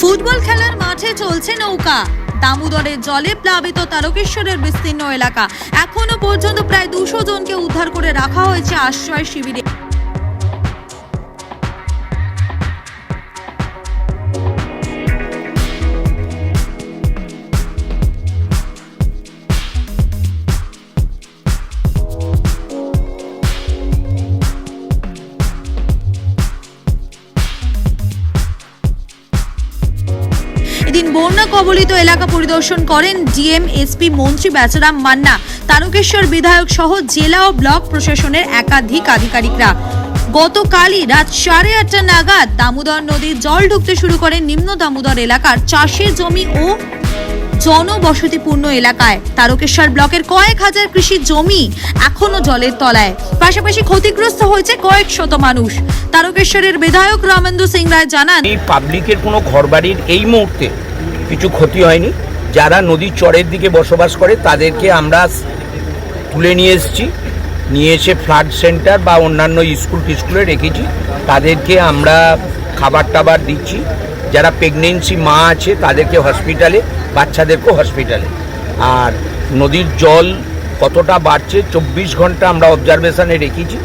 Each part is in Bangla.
ফুটবল খেলার মাঠে চলছে নৌকা। দামোদরের জলে প্লাবিত তারকেশ্বরের বিস্তীর্ণ এলাকা। এখনও পর্যন্ত প্রায় দুশো জনকে উদ্ধার করে রাখা হয়েছে আশ্রয় শিবিরে। এদিন বন্যা কবলিত এলাকা পরিদর্শন করেন ডিএম, এসপি, মন্ত্রী বেচারাম মান্না, তারকেশ্বর বিধায়ক সহ জেলা ও ব্লক প্রশাসনের একাধিক আধিকারিকরা। গতকালই রাত সাড়ে আটটা নাগাদ দামোদর নদীর জল ঢুকতে শুরু করে নিম্ন দামোদর এলাকার চাষের জমি ও জনবসতিপূর্ণ এলাকায়। তারকেশ্বর ব্লকের কয়েক হাজার কৃষি জমি এখনও জলের তলায়। পাশাপাশি ক্ষতিগ্রস্ত হয়েছে কয়েক শত মানুষ। তারকেশ্বরের বিধায়ক রামেন্দ্র সিং রায় জানান পাবলিকের কোনো ঘরবাড়ির এই মুহূর্তে কিছু ক্ষতি হয়নি। যারা নদীর চরের দিকে বসবাস করে, তাদেরকে আমরা তুলে নিয়ে এসেছি। নিয়ে এসে ফ্লাড সেন্টার বা অন্যান্য স্কুল টিস্কুলে রেখেছি। তাদেরকে আমরা খাবার টাবার দিচ্ছি। যারা প্রেগনেন্সি মা আছে, তাদেরকে হসপিটালে, বাচ্চাদেরকেও হসপিটালে। আর নদীর জল কতটা বাড়ছে, চব্বিশ ঘণ্টা আমরা অবজারভেশনে রেখেছি।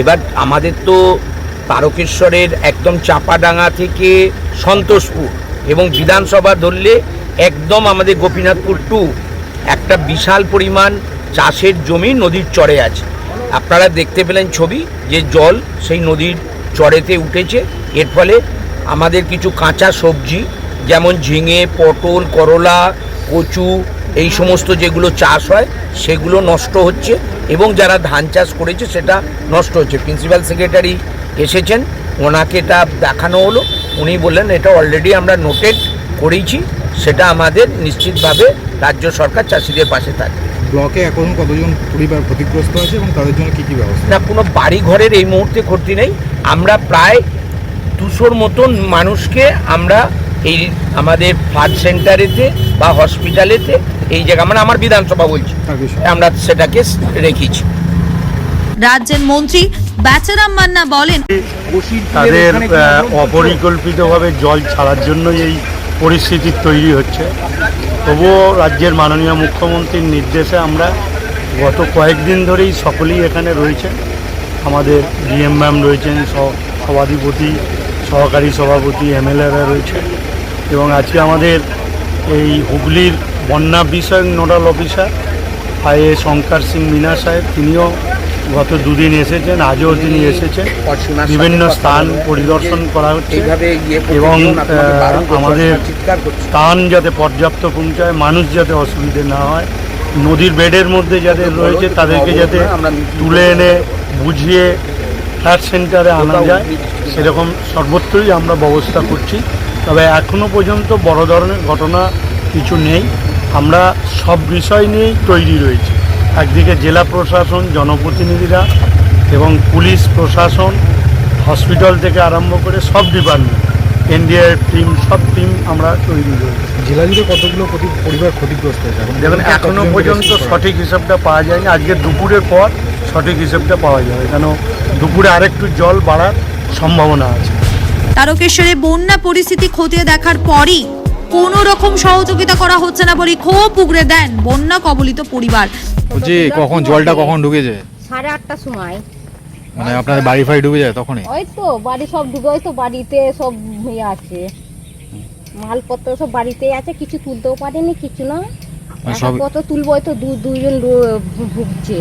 এবার আমাদের তো তারকেশ্বরের একদম চাপাডাঙ্গা থেকে সন্তোষপুর এবং বিধানসভা ধরলে একদম আমাদের গোপীনাথপুর টু একটা বিশাল পরিমাণ চাষের জমি নদীর চরে আছে। আপনারা দেখতে পেলেন ছবি, যে জল সেই নদীর চরেতে উঠেছে। এর ফলে আমাদের কিছু কাঁচা সবজি, যেমন ঝিঙে, পটল, করলা, কচু, এই সমস্ত যেগুলো চাষ হয়, সেগুলো নষ্ট হচ্ছে এবং যারা ধান চাষ করেছে সেটা নষ্ট হচ্ছে। প্রিন্সিপাল সেক্রেটারি এসেছেন, ওনাকে এটা দেখানো হলো। উনি বললেন এটা অলরেডি আমরা নোটেড করেছি সেটা আমাদের নিশ্চিতভাবে রাজ্য সরকার চাষিদের পাশে থাকে ব্লকে এখন কতজন পরিবার ক্ষতিগ্রস্ত আছে এবং তাদের জন্য কী কি ব্যবস্থা? না কোনো বাড়ি ঘরের এই মুহূর্তে ক্ষতি নেই। আমরা প্রায় দুশোর মতন মানুষকে আমরা এই আমাদের ফ্লাড সেন্টারেতে বা হসপিটালেতে এই জায়গা মানে আমার বিধানসভা বলছি। আমরা সেটাকে রেখেছি। রাজ্যের মন্ত্রী বেচারাম মান্না বলেন তাদের অপরিকল্পিতভাবে জল ছাড়ার জন্যই এই পরিস্থিতি তৈরি হচ্ছে। তবুও রাজ্যের মাননীয় মুখ্যমন্ত্রীর নির্দেশে আমরা গত কয়েকদিন ধরেই সকলেই এখানে রয়েছে। আমাদের ডিএম ম্যাম রয়েছেন সভাধিপতি সহকারী সভাপতি এমএলএরা রয়েছে। এবং আজকে আমাদের এই হুগলির বন্যা বিষয়ক nodal officer IAS Shankar Singh Meena সাহেব তিনিও গত দুদিন এসেছেন আজও তিনি এসেছেন। বিভিন্ন স্থান পরিদর্শন করা হচ্ছে এবং আমাদের। স্থান যাতে পর্যাপ্ত পৌঁছায় মানুষ যাতে অসুবিধে না হয় নদীর বেডের মধ্যে যাদের রয়েছে তাদেরকে যাতে তুলে এনে বুঝিয়ে ফ্ল্যাট সেন্টারে আনা যায় সেরকম সর্বত্রই আমরা ব্যবস্থা করছি। তবে এখনও পর্যন্ত বড় ধরনের ঘটনা কিছু নেই। আমরা সব বিষয় নিয়েই তৈরি রয়েছি। একদিকে জেলা প্রশাসন জনপ্রতিনিধিরা এবং পুলিশ প্রশাসন হসপিটাল থেকে আরম্ভ করে সব ডিপার্টমেন্ট এনডিআরএফ টিম সব টিম আমরা তৈরি রয়েছি জেলা জুড়ে কতগুলো পরিবার ক্ষতিগ্রস্ত হয়েছে? এখন দেখুন এখনও পর্যন্ত সঠিক হিসাবটা পাওয়া যায়নি। আজকে দুপুরের পর সঠিক হিসাবটা পাওয়া যাবে। কেন? দুপুরে আরেকটু জল বাড়ার সম্ভাবনা আছে। তারকেশ্বরে বন্যা পরিস্থিতি খতিয়ে দেখার পরই কোনো রকম সহযোগিতা করা হচ্ছে না বলে ক্ষোভ উগড়ে দেন বন্যা কবলিত পরিবার। বলছি কখন জলটা কখন ঢুকেছে? সাড়ে আটটার সময়। মানে আপনাদের বাড়ি ফাড়ি ডুবে যায় তখনই? ওই তো বাড়ি সব ডুবে ওই তো বাড়িতে সব ইয়ে আছে। মালপত্র সব বাড়িতেই আছে কিছু তুলতেও পারেনি কিছু না। মানে সব- কত তুলবো তো দু দুইজন ভুগছে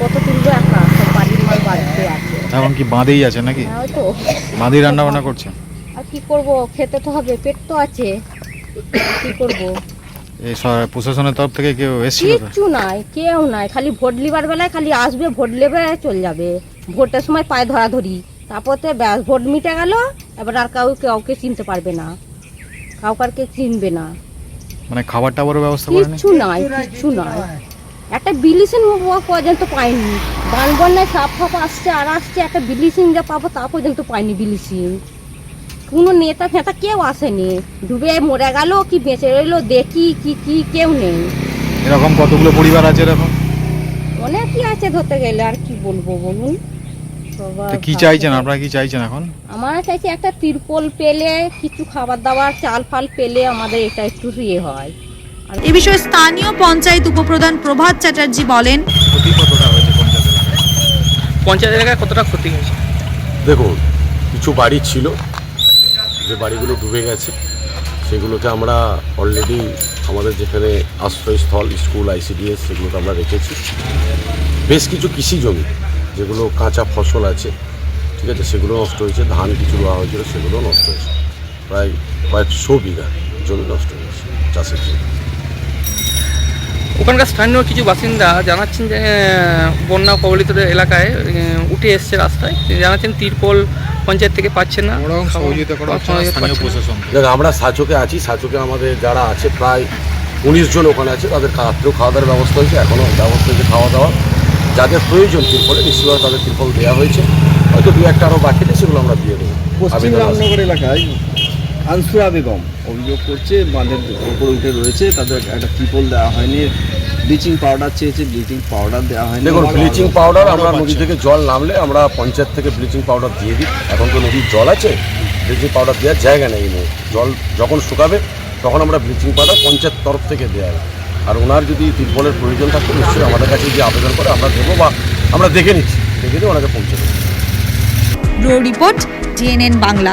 কত তুলবো একা সব বাড়ির মাল বাড়িতে আছে। এখন কি বাঁধেই আছে নাকি? হ্যাঁ, তো। বাঁধেই রান্না বান্না করছেন আর কি করব খেতে তো হবে পেট তো আছে। কি করব? প্রশাসনের তরফ থেকে কেউ এসেছিল কিচ্ছু নাই কেউ নাই খালি ভোট লিবার বেলায় খালি আসবে ভোট লেবে চলে যাবে। ভোটের সময় পায়ে ধরাধরি। তারপরে ব্যাস ভোট মিটে গেল এবার আর কাউ কাউকে চিনতে পারবে না। কাউকারকে চিনবে না। মানে খাবার টাবারের ব্যবস্থা কিচ্ছু নাই কিচ্ছু নাই। একটা বিলিসিন পর্যন্ত পাইনি। বান বন্যায় সাপ ফাপ আসছে আর আসছে একটা বিলিসিন যা পাবো তা পর্যন্ত পাইনি বিলিসিন কোনো নেতা ফেতা কেউ আসেনি। ডুবে মরে গেল কি বেঁচে রইল দেখি কি কি কেউ নেই। এরকম কতগুলো পরিবার আছে এরকম? অনেকই আছে ধরতে গেলে আর কি বলব বলুন? তো কি চাইছেন। আপনারা কি চাইছেন এখন? আমরা চাইছি একটা তিরপল পেলে কিছু খাবার দাবার চাল ফাল পেলে আমাদের এটা একটু ইয়ে হয়। এ বিষয়ে স্থানীয় পঞ্চায়েত উপপ্রধান প্রভাত চ্যাটার্জি বলেন ক্ষতি কতটা হয়েছে পঞ্চায়েত এলাকায়? পঞ্চায়েত এলাকায় কতটা ক্ষতি হয়েছে? দেখুন কিছু বাড়ি ছিল যে বাড়িগুলো ডুবে গেছে সেগুলোতে আমরা অলরেডি আমাদের যেখানে আশ্রয়স্থল, স্কুল আইসিডিএস সেগুলোতে আমরা রেখেছি। বেশ কিছু কৃষি জমি, যেগুলো কাঁচা ফসল আছে, ঠিক আছে, সেগুলো নষ্ট হয়েছে, ধান কিছু রোয়া হয়েছিল, সেগুলো নষ্ট হয়েছে। প্রায় কয়েকশো বিঘা জমি নষ্ট হয়েছে চাষের জন্য। ওখানকার স্থানীয় কিছু বাসিন্দা জানাচ্ছেন যে বন্যা কবলিত এলাকায় উঠে এসছে রাস্তায়। তিনি জানাচ্ছেন তিরপল পঞ্চায়েত থেকে পাচ্ছেন না। আমরা সাচকে আছি সাচকে আমাদের যারা আছে প্রায় উনিশ জন ওখানে আছে তাদের রাত্রেও খাওয়া দাওয়ার ব্যবস্থা হয়েছে এখনও ব্যবস্থা হয়েছে খাওয়া দাওয়া যাদের প্রয়োজন তিরপলে নিশ্চয়ই তাদের তিরপল দেওয়া হয়েছে। হয়তো দু একটা আরও বাকি আছে সেগুলো আমরা দিয়ে দেবো। পশ্চিম। রামনগর এলাকায় আনসুরা বেগম অভিযোগ করছে বাঁধের উপরে উঠে রয়েছে তাদের একটা ত্রিপল দেওয়া হয়নি। ব্লিচিং পাউডার চেয়েছে ব্লিচিং পাউডার দেওয়া হয়নি। দেখুন ব্লিচিং পাউডার আমরা নদী থেকে জল নামলে আমরা পঞ্চায়েত থেকে ব্লিচিং পাউডার দিয়ে দিই। এখন তো নদীর জল আছে ব্লিচিং পাউডার দেওয়ার জায়গা নেই নেই। জল যখন শুকাবে তখন আমরা ব্লিচিং পাউডার পঞ্চায়েত তরফ থেকে দেওয়া হবে। আর ওনার যদি তিরপলের প্রয়োজন থাকতো নিশ্চয়ই আমাদের কাছে যে আবেদন করে আমরা দেবো বা আমরা দেখে নিচ্ছি। দেখে দিয়ে ওনাকে পৌঁছে দেবো। Report GNN Bangla.